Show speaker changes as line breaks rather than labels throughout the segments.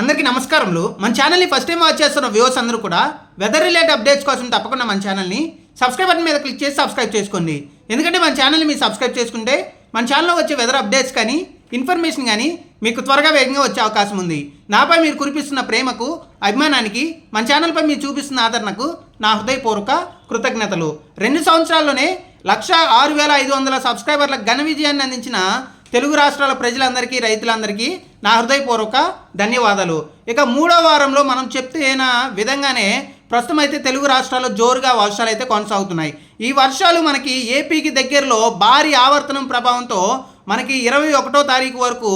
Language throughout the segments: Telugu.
అందరికీ నమస్కారములు. మన ఛానల్ని ఫస్ట్ టైం వాచ్ చేస్తున్న వ్యూవర్స్ అందరూ కూడా వెదర్ రిలేటెడ్ అప్డేట్స్ కోసం తప్పకుండా మన ఛానల్ని సబ్స్క్రైబ్ బటన్ మీద క్లిక్ చేసి సబ్స్క్రైబ్ చేసుకోండి. ఎందుకంటే మన ఛానల్ని మీరు సబ్స్క్రైబ్ చేసుకుంటే మన ఛానల్లో వచ్చే వెదర్ అప్డేట్స్ కానీ ఇన్ఫర్మేషన్ కానీ మీకు త్వరగా వేగంగా వచ్చే అవకాశం ఉంది. నాపై మీరు కురిపిస్తున్న ప్రేమకు అభిమానానికి మన ఛానల్పై మీరు చూపిస్తున్న ఆదరణకు నా హృదయపూర్వక కృతజ్ఞతలు. రెండు సంవత్సరాల్లోనే లక్ష ఆరు వేల ఐదు వందల సబ్స్క్రైబర్ల ఘన విజయాన్ని అందించిన తెలుగు రాష్ట్రాల ప్రజలందరికీ రైతులందరికీ నా హృదయపూర్వక ధన్యవాదాలు. ఇక మూడో వారంలో మనం చెప్తేన విధంగానే ప్రస్తుతం అయితే తెలుగు రాష్ట్రాల్లో జోరుగా వర్షాలు అయితే కొనసాగుతున్నాయి. ఈ వర్షాలు మనకి ఏపీకి దగ్గరలో భారీ ఆవర్తనం ప్రభావంతో మనకి ఇరవై ఒకటో తారీఖు వరకు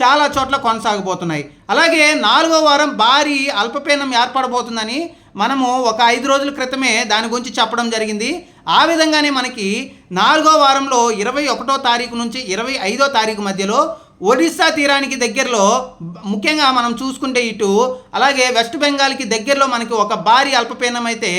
చాలా చోట్ల కొనసాగబోతున్నాయి. అలాగే నాలుగో వారం భారీ అల్పపీడనం ఏర్పడబోతుందని మనము ఒక ఐదు రోజుల క్రితమే దాని గురించి చెప్పడం జరిగింది. ఆ విధంగానే మనకి నాలుగో వారంలో ఇరవై ఒకటో తారీఖు నుంచి ఇరవై ఐదో తారీఖు మధ్యలో ఒడిస్సా తీరానికి దగ్గరలో ముఖ్యంగా మనం చూసుకుంటే ఇటు అలాగే వెస్ట్ బెంగాల్కి దగ్గరలో మనకి ఒక భారీ అల్పపీడనం అయితే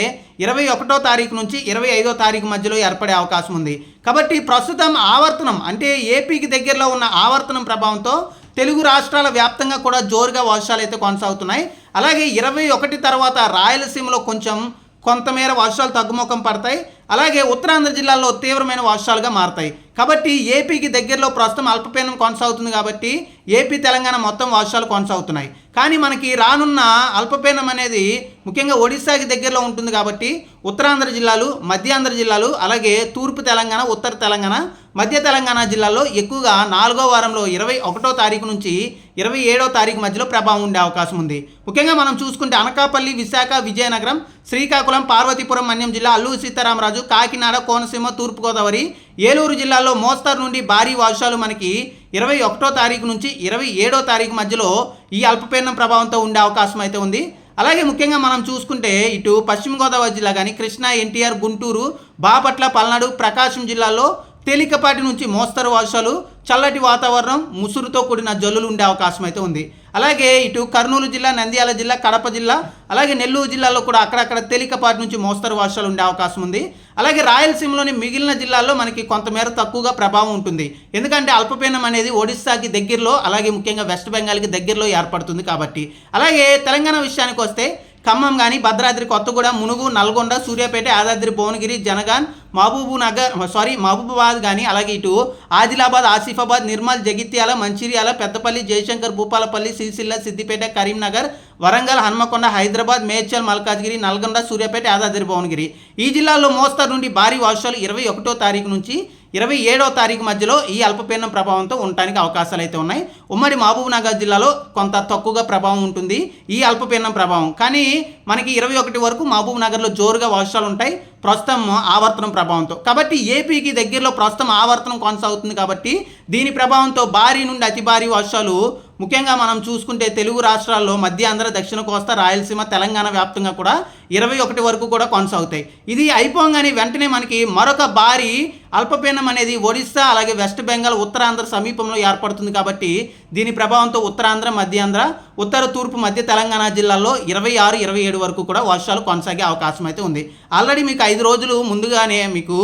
ఇరవై ఒకటో తారీఖు నుంచి ఇరవై ఐదో తారీఖు మధ్యలో ఏర్పడే అవకాశం ఉంది. కాబట్టి ప్రస్తుతం ఆవర్తనం అంటే ఏపీకి దగ్గరలో ఉన్న ఆవర్తనం ప్రభావంతో తెలుగు రాష్ట్రాల వ్యాప్తంగా కూడా జోరుగా వర్షాలు అయితే కొనసాగుతున్నాయి. అలాగే ఇరవై ఒకటి తర్వాత రాయలసీమలో కొంచెం కొంతమేర వర్షాలు తగ్గుముఖం పడతాయి. అలాగే ఉత్తరాంధ్ర జిల్లాల్లో తీవ్రమైన వర్షాలుగా మారతాయి. కాబట్టి ఏపీకి దగ్గరలో ప్రస్తుతం అల్పపీడనం కొనసాగుతుంది కాబట్టి ఏపీ తెలంగాణ మొత్తం వర్షాలు కొనసాగుతున్నాయి. కానీ మనకి రానున్న అల్పపీడనం అనేది ముఖ్యంగా ఒడిశాకి దగ్గరలో ఉంటుంది కాబట్టి ఉత్తరాంధ్ర జిల్లాలు మధ్యాంధ్ర జిల్లాలు అలాగే తూర్పు తెలంగాణ ఉత్తర తెలంగాణ మధ్య తెలంగాణ జిల్లాల్లో ఎక్కువగా నాలుగో వారంలో ఇరవై ఒకటో తారీఖు నుంచి ఇరవై ఏడో తారీఖు మధ్యలో ప్రభావం ఉండే అవకాశం ఉంది. ముఖ్యంగా మనం చూసుకుంటే అనకాపల్లి విశాఖ విజయనగరం శ్రీకాకుళం పార్వతీపురం మన్యం జిల్లా అల్లూరు సీతారామరాజు కాకినాడ కోనసీమ తూర్పుగోదావరి ఏలూరు జిల్లాలో మోస్తారు నుండి భారీ వర్షాలు మనకి ఇరవై ఒకటో తారీఖు నుంచి ఇరవై ఏడో తారీఖు మధ్యలో ఈ అల్పపీడనం ప్రభావంతో ఉండే అవకాశం అయితే ఉంది. అలాగే ముఖ్యంగా మనం చూసుకుంటే ఇటు పశ్చిమ గోదావరి జిల్లా కానీ కృష్ణా ఎన్టీఆర్ గుంటూరు బాపట్ల పల్నాడు ప్రకాశం జిల్లాల్లో తేలికపాటి నుంచి మోస్తరు వర్షాలు చల్లటి వాతావరణం ముసురుతో కూడిన జల్లులు ఉండే అవకాశం అయితే ఉంది. అలాగే ఇటు కర్నూలు జిల్లా నంద్యాల జిల్లా కడప జిల్లా అలాగే నెల్లూరు జిల్లాలో కూడా అక్కడక్కడ తేలికపాటి నుంచి మోస్తరు వర్షాలు ఉండే అవకాశం ఉంది. అలాగే రాయలసీమలోని మిగిలిన జిల్లాల్లో మనకి కొంతమేర తక్కువగా ప్రభావం ఉంటుంది. ఎందుకంటే అల్పపీడనం అనేది ఒడిస్సాకి దగ్గరలో అలాగే ముఖ్యంగా వెస్ట్ బెంగాల్కి దగ్గరలో ఏర్పడుతుంది కాబట్టి. అలాగే తెలంగాణ విషయానికి వస్తే ఖమ్మం కానీ భద్రాద్రి కొత్తగూడెం మునుగు నల్గొండ సూర్యాపేట యాదాద్రి భువనగిరి జనగాన్ మహబూబు నగర్ సారీ మహబూబాబాద్ కానీ అలాగే ఇటు ఆదిలాబాద్ ఆసిఫాబాద్ నిర్మల్ జగిత్యాల మంచిర్యాల పెద్దపల్లి జయశంకర్ భూపాలపల్లి సిరిసిల్ల సిద్దిపేట కరీంనగర్ వరంగల్ హన్మకొండ హైదరాబాద్ మేడ్చల్ మల్కాజ్గిరి నల్గొండ సూర్యాపేట యాదాద్రి భువనగిరి. ఈ జిల్లాల్లో మోస్తరు నుండి భారీ వర్షాలు ఇరవై ఒకటో తారీఖు నుంచి ఇరవై ఏడవ తారీఖు మధ్యలో ఈ అల్పపీడనం ప్రభావంతో ఉండటానికి అవకాశాలు అయితే ఉన్నాయి. ఉమ్మడి మహబూబ్ నగర్ జిల్లాలో కొంత తక్కువగా ప్రభావం ఉంటుంది ఈ అల్పపీడనం ప్రభావం. కానీ మనకి ఇరవై ఒకటి వరకు మహబూబ్ నగర్లో జోరుగా వర్షాలు ఉంటాయి. ప్రస్తుతం ఆవర్తనం ప్రభావంతో. కాబట్టి ఏపీకి దగ్గరలో ప్రస్తుతం ఆవర్తనం కొనసాగుతుంది కాబట్టి దీని ప్రభావంతో భారీ నుండి అతి భారీ వర్షాలు ముఖ్యంగా మనం చూసుకుంటే తెలుగు రాష్ట్రాల్లో మధ్యాంధ్ర దక్షిణ కోస్తా రాయలసీమ తెలంగాణ వ్యాప్తంగా కూడా ఇరవై ఒకటి వరకు కూడా కొనసాగుతాయి. ఇది అయిపోగానే వెంటనే మనకి మరొక భారీ అల్పపీడనం అనేది ఒడిస్సా అలాగే వెస్ట్ బెంగాల్ ఉత్తరాంధ్ర సమీపంలో ఏర్పడుతుంది కాబట్టి దీని ప్రభావంతో ఉత్తరాంధ్ర మధ్యాంధ్ర ఉత్తర తూర్పు మధ్య తెలంగాణ జిల్లాల్లో ఇరవై ఆరు ఇరవై ఏడు వరకు కూడా వర్షాలు కొనసాగే అవకాశం అయితే ఉంది. ఆల్రెడీ మీకు ఐదు రోజులు ముందుగానే మీకు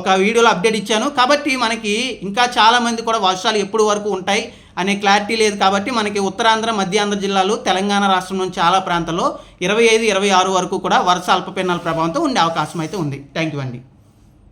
ఒక వీడియోలో అప్డేట్ ఇచ్చాను. కాబట్టి మనకి ఇంకా చాలామంది కూడా వర్షాలు ఎప్పుడు వరకు ఉంటాయి? అనే క్లారిటీ లేదు కాబట్టి మనకి ఉత్తరాంధ్ర మధ్యాంధ్ర జిల్లాలు తెలంగాణ రాష్ట్రం నుంచి చాలా ప్రాంతాల్లో ఇరవై ఐదు ఇరవై ఆరు వరకు కూడా వర్ష అల్పపీడనాల ప్రభావంతో ఉండే అవకాశం అయితే ఉంది. థ్యాంక్ యూ అండి.